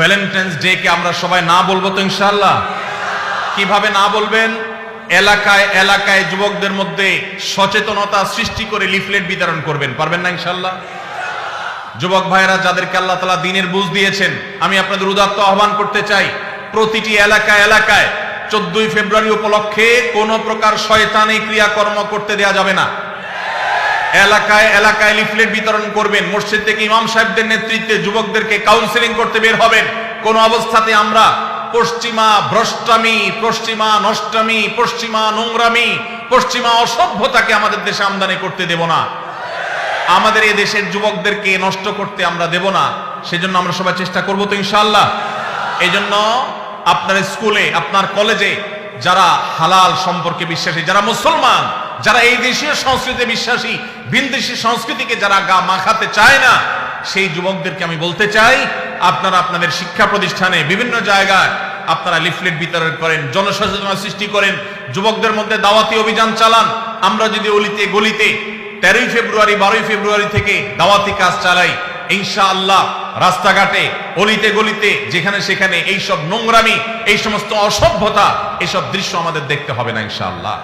Valentine's day কে আমরা সবাই না বলব তো ইনশাআল্লাহ? কীভাবে না বলবেন? এলাকায় এলাকায় যুবকদের মধ্যে সচেতনতা সৃষ্টি করে লিফলেট বিতরণ করবেন, পারবেন না ইনশাআল্লাহ? যুবক ভাইয়েরা, যাদেরকে আল্লাহ তালা দিনের বুঝ দিয়েছেন, আমি আপনাদের উদাত্ত আহ্বান করতে চাই, প্রতিটি এলাকায় এলাকায় চোদ্দই ফেব্রুয়ারি উপলক্ষে কোন প্রকার শয়তানি ক্রিয়াকর্ম করতে দেয়া যাবে না। এলাকায় এলাকায় লিফলেট বিতরণ করবেন। মসজিদ থেকে ইমাম সাহেবদের নেতৃত্বে যুবকদেরকে কাউন্সিলিং করতে বের হবেন। কোন অবস্থাতে আমরা পশ্চিমা ভ্রষ্টামি, পশ্চিমা নষ্টামি, পশ্চিমা নোংরামি, পশ্চিমা অসভ্যতাকে আমাদের দেশে আমদানি করতে দেব না। আমাদের এই দেশের যুবকদেরকে নষ্ট করতে আমরা দেব না। সেজন্য আমরা সবাই চেষ্টা করব তো ইনশাআল্লাহ। এই জন্য আপনার স্কুলে, আপনার কলেজে যারা হালাল সম্পর্কে বিশ্বাসী, যারা মুসলমান যারা এই দেশীয় সংস্কৃতিতে বিশ্বাসী ভিনদেশী সংস্কৃতিকে যারা গা মাখাতে চায় না, সেই যুবকদেরকে আমি বলতে চাই, আপনারা আপনাদের শিক্ষা প্রতিষ্ঠানে বিভিন্ন জায়গায় আপনারা লিফলেট বিতরণ করেন, জনসচেতনতা সৃষ্টি করেন, যুবকদের মধ্যে দাওয়াতি অভিযান চালান। আমরা যদি অলিতে গলিতে তেরোই ফেব্রুয়ারি, বারোই ফেব্রুয়ারি থেকে দাওয়াতি কাজ চালাই, ইনশাআল্লাহ রাস্তাঘাটে, অলিতে গলিতে, যেখানে সেখানে এইসব নোংরামি, এই সমস্ত অসভ্যতা এইসব দৃশ্য আমাদের দেখতে হবে না, ইনশাআল্লাহ।